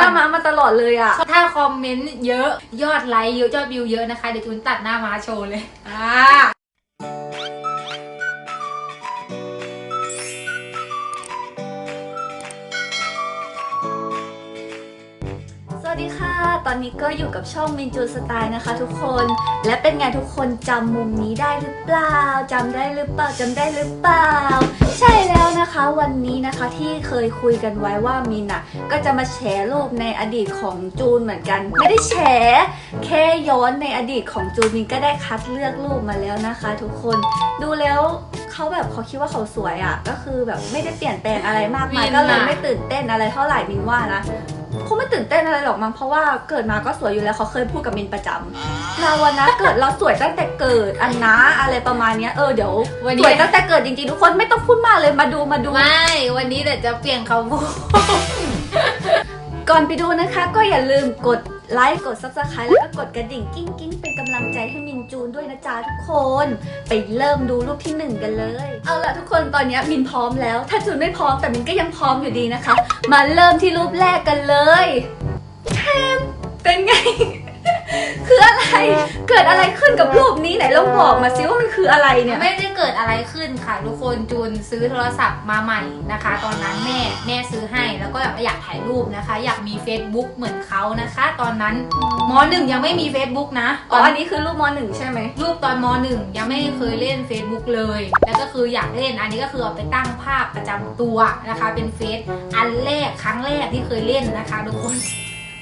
หน้าม้ามาตลอดเลยอะ ถ้าคอมเมนต์เยอะยอดไลค์เยอะยอดวิวเยอะนะคะ เดี๋ยวจูนตัดหน้าม้าโชว์เลย อ่า ตอนนี้ก็อยู่กับช่องมินจูสไตล์นะคะทุกคน และเป็นไงทุกคนจำมุมนี้ได้หรือเปล่าจำได้หรือเปล่าจำได้หรือเปล่า ใช่แล้วนะคะวันนี้นะคะที่เคยคุยกันไว้ว่ามินอะก็จะมาแชร์รูปในอดีตของจูนเหมือนกัน ไม่ได้แชร์แค่ย้อนในอดีตของจูนมินก็ได้คัดเลือกรูปมาแล้วนะคะ ทุกคนดูแล้วเขาแบบเขาคิดว่าเขาสวยอะก็คือแบบไม่ได้เปลี่ยนแปลงอะไรมากมายก็เลยไม่ตื่นเต้นอะไรเท่าไหร่มินว่านะ คงไม่ตื่นเต้นอะไรหรอกมั้งเพราะว่าเกิดมาก็สวยอยู่แล้วเขาเคยพูดกับมินประจำเราวันนะเกิดเราสวยตั้งแต่เกิดอันนะอะไรประมาณเนี้ยเออเดี๋ยววันสนี้วยตั้งแต่เกิดจริงๆทุกคนไม่ต้องพูดมากเลยมาดูมาดู ไม่ วันนี้เดี๋ยวจะเปลี่ยนคำพูด ก่อนไปดูนะคะก็อย่าลืมกดไลค์กด subscribe แล้วก็กดกระดิ่งกิ้งกิ้งเป็นกำลังใจให้มินจูนด้วยนะจ๊ะทุกคน ไปเริ่มดูรูปที่หนึ่งกันเลย เอาล่ะทุกคนตอนนี้มินพร้อมแล้ว ถ้าจูนไม่พร้อมแต่มินก็ยังพร้อมอยู่ดีนะคะ มาเริ่มที่รูปแรกกันเลยแฮมเป็นไง คืออะไรเกิดอะไรขึ้นกับรูปนี้ไหนลองบอกมาสิว่ามันคืออะไรเนี่ย ไม่ได้เกิดอะไรขึ้นค่ะทุกคนจูนซื้อโทรศัพท์มาใหม่นะคะ ตอนนั้นแม่แม่ซื้อให้แล้วก็อยากถ่ายรูปนะคะ อยากมี Facebook เหมือนเขานะคะ ตอนนั้นมหนึ่งยังไม่มี Facebook นะตอ๋ออนอันนี้คือรูปมหนึ่งใช่ไหมรูปตอนมหนึ่งยังไม่เคยเล่น Facebook เลย แล้วก็คืออยากเล่นอันนี้ก็คือเอาไปตั้งภาพประจำตัวนะคะ เป็นเฟซอันแรกครั้งแรกที่เคยเล่นนะคะทุกคน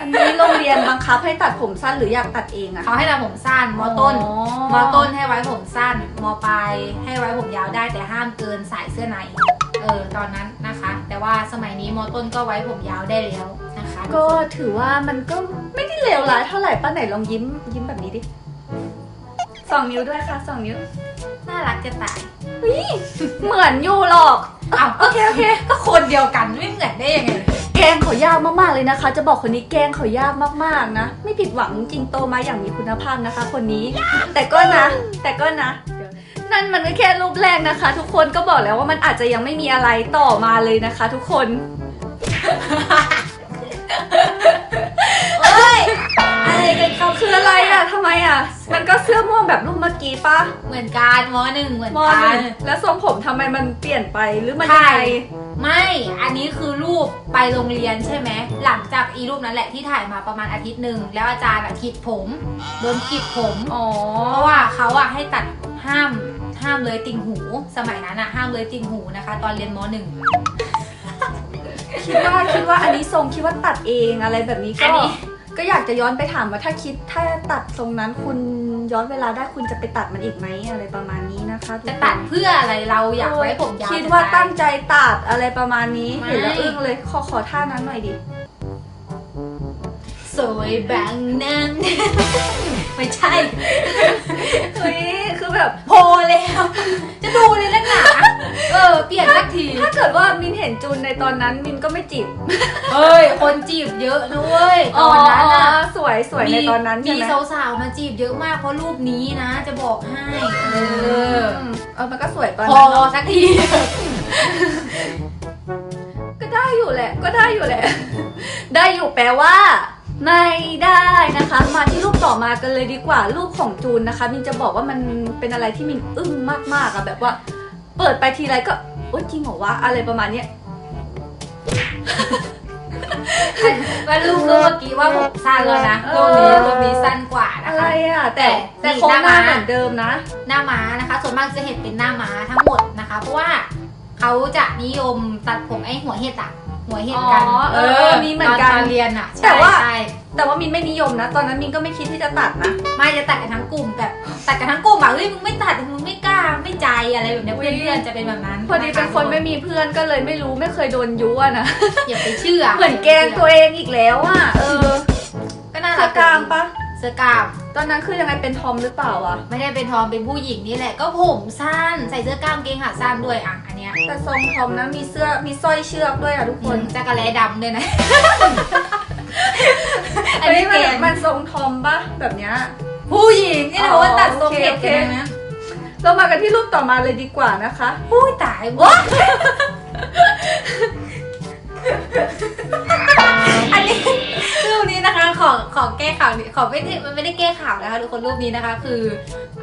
อันนี้โรงเรียนบังคับให้ตัดผมสั้นหรืออยากตัดเองอะ เขาให้ตัดผมสั้นมต้นอ๋อมต้นให้ไว้ผมสั้นมปลายให้ไว้ผมยาวได้แต่ห้ามเกินสายเสื้อในเออตอนนั้นนะคะ แต่ว่าสมัยนี้มต้นก็ไว้ผมยาวได้แล้วนะคะก็ถือว่ามันก็ไม่ได้เลวร้ายเท่าไหร่ป้าไหนลองยิ้มยิ้มแบบนี้ดิสองนิ้วด้วยค่ะสองนิ้วน่ารักจะตายเหมือนอยู่หรอก อ้าวโอเคโอเค ก็คนเดียวกันไม่เหมือนได้ยังไง แกงเขายากมากๆเลยนะคะ จะบอกคนนี้แกงเขายากมากๆนะ ไม่ผิดหวังจริงโตมาอย่างมีคุณภาพนะคะ คนนี้ แต่ก็นะ แต่ก็นะ นั่นมันก็แค่รูปแรกนะคะ ทุกคนก็บอกแล้วว่ามันอาจจะยังไม่มีอะไรต่อมาเลยนะคะ ทุกคน คืออะไรอะทำไมอะ มันก็เสื้อม่วงแบบรูปเมื่อกี้ปะเหมือนกันมหนึ่งเหมือนมอกัหนนึ่งแล้วทรงผมทำไมมันเปลี่ยนไปหรือมันใช่ยังไง ไม่ อันนี้คือรูปไปโรงเรียนใช่ไหม หลังจากอีรูปนั้นแหละที่ถ่ายมาประมาณอาทิตย์หนึ่ง แล้วอาจารย์อะขีดผม โดนขีดผม อ๋อ เพราะว่าเขาอะให้ตัดห้ามห้ามเลยติ่งหู สมัยนั้นอะห้ามเลยติ่งหูนะคะ ตอนเรียนมหนึ่ง คิดว่าคิดว่าอันนี้ทรงคิดว่าตัดเองอะไรแบบนี้อัก็นนี้ ก็อยากจะย้อนไปถามว่าถ้าคิดถ้าตัดทรงนั้นคุณย้อนเวลาได้คุณจะไปตัดมันอีกไหมอะไรประมาณนี้นะคะทุกจะคนตัดเพื่ออะไรเราอยากไว้ผมยาวคิดว่าจะยตั้งใจตัดอะไรประมาณนี้ไม่เห็นแล้วอึ้งเลยขอขอท่านั้นหน่อยดิ สวยแบงนั้น ไม่ใช่ เฮ้ยคือ แบบโพแล้ว จะดูเลยแล้วหนาเออเปลี่ยนสักที ถ้าเกิดว่ามินเห็นจูนในตอนนั้นมินก็ไม่จีบเฮ้ย คนจีบเยอะนะเว้ยตอนนั้นอะสวยสวยในตอนนั้นใช่มีไหมสาวๆมาจีบเยอะมากเพราะรูปนี้นะ จะบอกให้ เออมเออมันก็สวยตอนพอนั้นเนอะสักที ก็ได้อยู่แหละ ก็ได้อยู่แหละ ได้อยู่แปลว่า ไม่ได้นะคะ มาที่รูปต่อมากันเลยดีกว่ารูปของจูนนะคะ มินจะบอกว่ามันเป็นอะไรที่มินอึ้งมากๆอะแบบว่า เปิดไปทีไรก็โอ๊ยจริงเหรอวะอะไรประมาณเนี้ย ว่ารูปรูปเมื่อกี้ว่าผมสั้นแล้วนะรูปนี้รูปนี้สั้นกว่านะอะไรคะ อะแต่แต่แต่นี่โครงหน้าหน้าม้า เหมือนเดิมนะ หน้าม้านะคะ ส่วนมากจะเห็นเป็นหน้าม้าทั้งหมดนะคะ เพราะว่าเขาจะนิยมตัดผมไอ้หัวเห็ดอะหัวเห็ดกันอ๋อเออมีเหมือนกันตอนเรียนอะแต่ว่า ใช่ แต่ว่ามินไม่นิยมนะ ตอนนั้นมินก็ไม่คิดที่จะตัดนะ ไม่จะตัดกันทั้งกลุ่มแต่ตัดกันทั้งกลุ่มอะเฮ้ยมึงไม่ตัดมึงไม่กล้าไม่ใจอะไรแบบเนี้ยอุ๊เพื่ย อนๆจะเป็นแบบนั้นพอดีเป็นคนไม่มีเพื่อนก็เลยไม่รู้ไม่เคยโดนยุอะนะ อย่าไปเชื่อเหมือนแกล้งตัวเองอีกแล้วอะเออก็น่าเสื้รัอกกล้ามปะเสื้อกล้าม ตอนนั้นคือยังไงเป็นทอมหรือเปล่าอะไม่ได้เป็นทอมเป็นผู้หญิงนี่แหละก็ผมสั้นใส่เสื้อกล้ามเกงขาสั้นด้วยอะอันเนี้ยแต่ทรงทอมนะมีเสื้อมีสร้อยเชือกด้วยอะทุกคคนนจักรแลดำด้วยนะ อันเฮ้ยนี้มันเก่งมันทรงทอมปะแบบเนี้ย ผู้หญิงนี่นะว่าตัดทรงเห็ดกันนะเรามากันที่รูปต่อมาเลยดีกว่านะคะผู้ยตายว้าอันนี้ ขอแก้ข่าวนิดขอไม่ได้มันไม่ได้แก้ข่าวนะคะทุกคนรูปนี้นะคะ คือ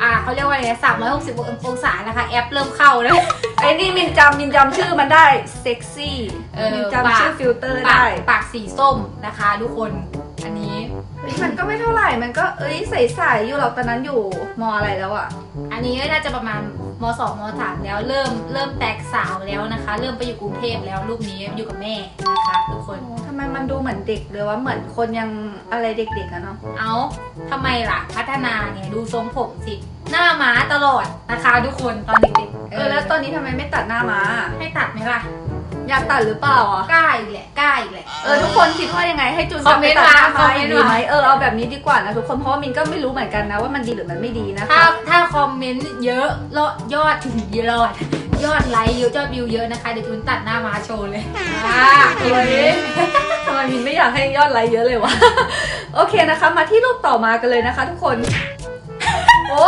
อ่าเขาเรียกว่าอะไรสามร้อยหกสิบองศานะคะ แอปเริ่มเข้าแล้วไอ้นี่มินจำมินจำชื่อมันได้เซ็กซี่เออมินจำชื่อฟิลเตอร์ปาได้กปากสีส้มนะคะทุกคนอันนี้ เฮ้ยมันก็ไม่เท่าไหร่มันก็เอ้ยใสๆอยู่หรอกตอนนั้นอยู่มอะไรแล้วอะอันนี้น่าจะประมาณมสองมสามแล้วเริ่มเริ่มแตกสาวแล้วนะคะ เริ่มไปอยู่กรุงเทพแล้วรูปนี้อยู่กับแม่นะคะ ทุกคนทำไมมันดูเหมือนเด็กเลยว่าเหมือนคนยังอะไรเด็กๆอะเนาะเอาทำไมล่ะ พัฒนาไงดูทรงผมสิ หน้าม้าตลอดนะคะทุกคนตอนเด็กๆเออแล้วตอนนี้ทำไมไม่ตัดหน้ามาให้ตัดไหมล่ะอยากตัดหรือเปล่าอะกล้าอีกแหละกล้าอีกแหละ เออทุกคนคิดว่ายังไงให้จูนคอมเมนต์กลับไปตัดหน้ามาคอมามเมนต์ดีไหมมาเออเอาแบบนี้ดีกว่านะทุกคนเพราะว่ามินก็ไม่รู้เหมือนกันนะว่ามันดีหรือมันไม่ดีนะถ้าคะถ้าคอมเมนต์เยอะยอดยอดยอด ยอดไลค์เยอะยอดวิวเยอะนะคะ เดี๋ยวจูนตัดหน้าม้าโชว์เลยอ่าเฮ้ยทำไมมินไม่อยากให้ยอดไลค์เยอะเลยวะ โอเคนะคะ มาที่รูปต่อมากันเลยนะคะ ทุกคน โอ้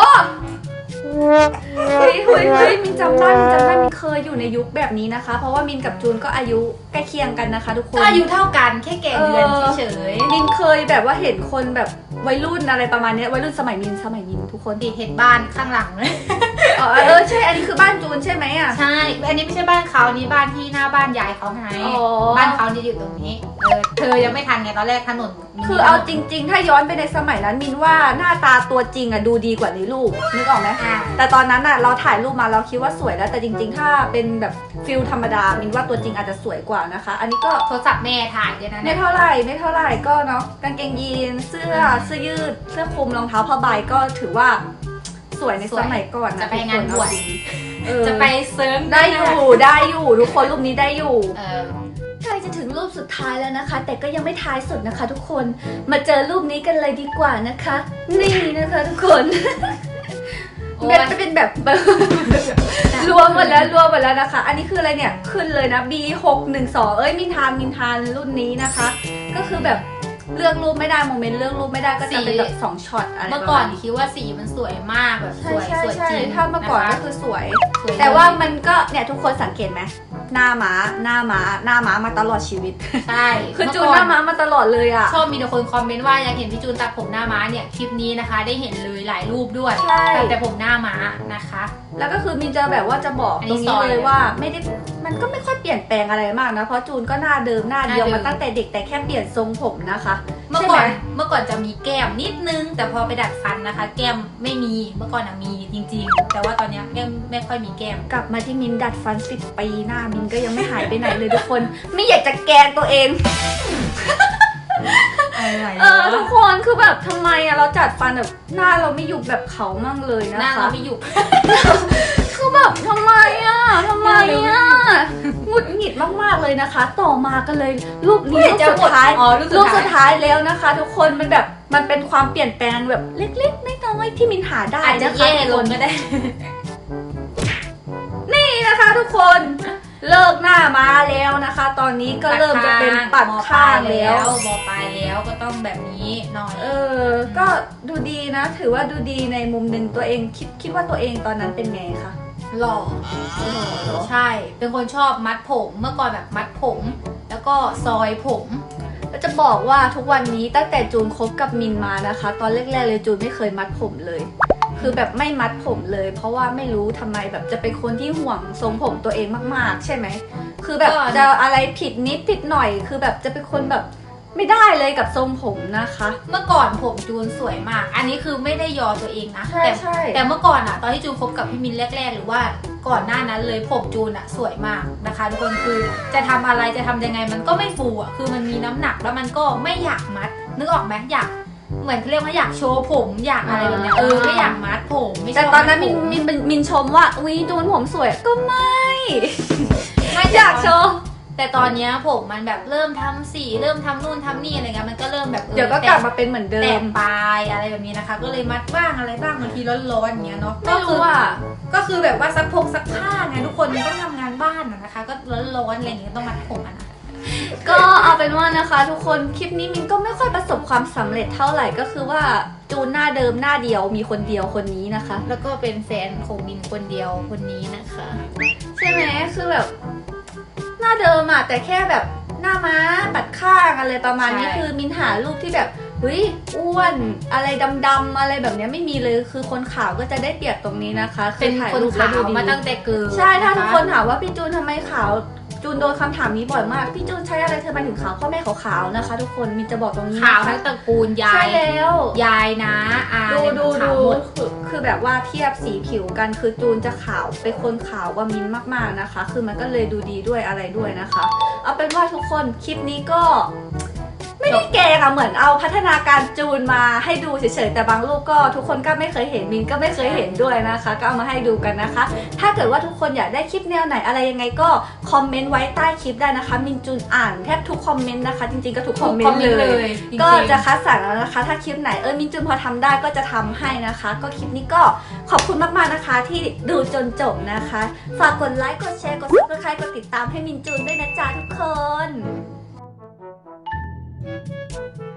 เฮ้ยเฮ้ยเฮ้ยมินจำได้มินจำได้มินเคยอยู่ในยุคแบบนี้นะคะ เพราะว่ามินกับจูนก็อายุใกล้เคียงกันนะคะ ทุกคนก็อายุเท่ากันแค่แก่เดือนเออเฉยมินเคยแบบว่าเห็นคนแบบวัยรุ่นอะไรประมาณเนี้ยวัยรุ่นสมัยมินสมัยมินทุกคนๆดิเห็นบ้านข้างหลังเลย อ๋อเออใช่ อันนี้คือบ้านจูนใช่ไหมอะ ใช่ อันนี้ไม่ใช่บ้านเขาอันนี้บ้านที่หน้าบ้านยายเขาไงอ๋อ บ้านเขาเนี่ยอยู่ตรงนี้ เออ เธอยังไม่ทันไงตอนแรกถนนมีคือเอาจริง ๆ ถ้าย้อนไปในสมัยนั้นมินว่าหน้าตาตัวจริงอะดูดีกว่าในรูปนึกออกไหมอ่าแต่ตอนนั้นอะเราถ่ายรูปมาเราคิดว่าสวยแล้ว แต่จริง ๆ ถ้าเป็นแบบฟิลธรรมดามินว่าตัวจริงอาจจะสวยกว่านะคะ อันนี้ก็โทรศัพท์แม่ถ่ายด้วยนะไม่เนี่ยเท่าไหร่ไม่เท่าไหร่ก็เนาะกางเกงยีนเสื้อเสื้อยืด เสื้อคลุมรองเท้าผ้าใบก็ถือว่า สวยในสมัยก่อนนะจะไปงานบวชทุกคนเอาจริงเออจะไปเซิร์ฟได้อยู่ได้อยู่ทุกคนรูปนี้ได้อยู่เออใกล้จะถึงรูปสุดท้ายแล้วนะคะ แต่ก็ยังไม่ท้ายสุดนะคะ ทุกคนมาเจอรูปนี้กันเลยดีกว่านะคะ นี่นะคะ ทุกคนโอ้ยเป็นเป็นแบบรวมหมดแล้วรวมหมดแล้วนะคะ อันนี้คืออะไรเนี่ยขึ้นเลยนะ B 6 1 2เอ้ยมินทานมินทานรุ่นนี้นะคะ ก็คือแบบ เลือกรูปไม่ได้โมเมนต์เลือกรูปไม่ได้ก็จะเป็นแบบสองช็อตอะไรเมื่อประก่อมานณคิดว่าสีมันสวยมากแบบสใช่วยใช่สวยใช่จริงถ้าเมื่อก่อนก็ะะคือสวยสยแต่ว่ามันก็เนี่ยทุกคนสังเกตไหม หน้าม้าหน้าม้าหน้าม้ามาตลอดชีวิต ใช่คือจูนเมื่หก่น้าม้ามาตลอดเลยอะ ชอบมีแต่คนคอมเมนต์ว่าอยากเห็นพี่จูนตัดผมหน้าม้าเนี่ยคลิปนี้นะคะ ได้เห็นเลยหลายรูปด้วยใช่ ตัดแต่ผมหน้าม้านะคะ แล้วก็คือมินจะแบบว่าจะบอกอันตนี้รงซนี้อยเลยว่าไม่ได้มันก็ไม่ค่อยเปลี่ยนแปลงอะไรมากนะ เพราะจูนก็หน้าเดิมหน้าเดียวหน้าเดิม มาตั้งแต่เด็กแต่แค่เปลี่ยนทรงผมนะคะ เมื่อก่อนใช่ไหมเมื่อก่อนจะมีแก้มนิดนึง แต่พอไปดัดฟันนะคะ แก้มไม่มีเมื่อก่อนอะมีจริง ๆ แต่ว่าตอนเนี้ยแก้มไม่ค่อยมีแก้ม กลับมาที่มินดัดฟันสิบปีหน้ามินก็ยังไม่หายไปไหนเลยทุกคน ไม่อยากจะแกล้งตัวเอง เออทุกคนคือแบบทำไมอะเราจัดฟันแบบหน้าเราไม่ยุบแบบเขามั่งเลยหนะน้าคะเราไม่หยุกคือแบบทำไมอะ ทำไมหน้าอะเราหงุดหงิดมากๆเลยนะคะ ต่อมากันเลยรูปนี้เฮ้ยรูปจะสุดหมดท้ายอ๋อรูปสุดรูปท้ายสุดท้ายแล้วนะคะ ทุกคนมันแบบมันเป็นความเปลี่ยนแปลงแบบเล็กๆน้อยๆที่มินหาได้อาจจะนะคะแย่ทุกลคงนก็ได้ นี่นะคะทุกคนเลิกหน้ามาแล้วนะคะ ตอนนี้ก็เริ่มจะเป็นปัดข้างแล้วมอปลายแล้วก็ต้องแบบนี้หน่อยเออ ก็ดูดีนะ ถือว่าดูดีในมุมหนึ่งตัวเองคิดคิดว่าตัวเองตอนนั้นเป็นไงคะ หล่อเหรอใช่ เป็นคนชอบมัดผมเมื่อก่อนแบบมัดผม แล้วก็ซอยผมแล้วจะบอกว่าทุกวันนี้ตั้งแต่จูนคบกับมินมานะคะ ตอนแรกๆเลยจูนไม่เคยมัดผมเลย คือแบบไม่มัดผมเลย เพราะว่าไม่รู้ทำไมแบบจะเป็นคนที่ห่วงทรงผมตัวเองมาก ๆ ใช่ไหมคือแบบก็จะอะไรผิดนิดผิดหน่อย คือแบบจะเป็นคนแบบ ไม่ได้เลยกับทรงผมนะคะ เมื่อก่อนผมจูนสวยมาก อันนี้คือไม่ได้ยอตัวเองนะใช่แต่ใช่ แต่เมื่อก่อนอะตอนที่จูนคบกับพี่มินแรก ๆ หรือว่าก่อนหน้านั้นเลยผมจูนอะสวยมากนะคะทุกคนคือจะทำอะไรจะทำยังไงมันก็ไม่ฟูอะคือมันมีน้ำหนักแล้วมันก็ไม่อยากมัด นึกออกไหมอยาก เหมือนเขาเรียกว่าอยากโชว์ผมอยากอะไรแบบเนี้ยเออไม่อยากมัดผมไม่ชบแต่ตอนนั้นมินดผมินมินมินชมว่าอุ้ยจูนผมสวยก็ไม่ ไม่อยากโชว์ แต่ตอนเนี้ยผมมันแบบเริ่มทำสีเริ่มทำนู่นทำนี่อะไรเงี้ยมันก็เริ่มแบบออเดี๋ยวก็กลับมาเป็นเหมือนเดิแต่มปลายอะไรแบบนี้นะคะ ก็เลยมัดบ้างอะไรบ้างบางทีร้อนๆอย่างเงี้ยเนาะไม่รู้อะก็คือแบบว่าซักพงซักผ้าไงทุกคนมันต้องทำงานบ้านอะนะคะ ก็ร้อนๆอะไรอย่างเงี้ยต้องมัดผมอะนะ ก็เอาเป็นว่านะคะ ทุกคนคลิปนี้มินก็ไม่ค่อยประสบความสำเร็จเท่าไหร่ก็คือว่าจูนหน้าเดิมหน้าเดียวมีคนเดียวคนนี้นะคะ แล้วก็เป็นแฟนของมินคนเดียวคนนี้นะคะ ใช่ไหมคือแบบ หน้าเดิมอะแต่แค่แบบหน้าม้าปัดข้างอะไรประมาณนี้ใช่ คือมินหารูปที่แบบเฮ้ยอ้วนอะไรดำๆอะไรแบบเนี้ยไม่มีเลยคือคนขาวก็จะได้เปรียบตรงนี้นะคะเป็นถ่ายคนรูปแล้วขาวดูดีมาตั้งแต่เกิดใช่ถ้าะะทุกคนถามว่าพี่จูนทำไมขาวจูนโดนคำถามนี้บ่อยมากพี่จูนใช้อะไรเธอมาถึงขาวพ่อแม่เขาขาวนะคะ ทุกคนมินจะบอกตรงนี้ขาวนะคะทั้งตระกูลยาใช่ยแล้ว ยายนะอาดูเนี่ยดูขาวดูหมดคือคือ แบบว่าเทียบสีผิวกันคือจูนจะขาวเป็นคนขาวกว่ามินมากๆนะคะ คือมันก็เลยดูดีด้วยอะไรด้วยนะคะ เอาเป็นว่าทุกคนคลิปนี้ก็ ไม่ได้เกย์ค่ะเหมือนเอาพัฒนาการจูนมาให้ดูเฉยๆแต่บางรูปก็ทุกคนก็ไม่เคยเห็นมินก็ไม่เคยเห็นด้วยนะคะ ก็เอามาให้ดูกันนะคะ ถ้าเกิดว่าทุกคนอยากได้คลิปแนวไหนอะไรยังไงก็คอมเมนต์ไว้ใต้คลิปได้นะคะ มินจูนอ่านแทบทุกคอมเมนต์นะคะ จริงๆก็ทุกคอมเมนต์เลยจริงๆก็จะคัดสรรแล้วนะคะ ถ้าคลิปไหนเออมินจุนพอทำได้ก็จะทำให้นะคะ ก็คลิปนี้ก็ขอบคุณมากๆนะคะ ที่ดูจนจบนะคะ ฝากกดไลค์กดแชร์กดซับสไครต์กดติดตามให้มินจูนด้วยนะจ๊ะทุกคน Música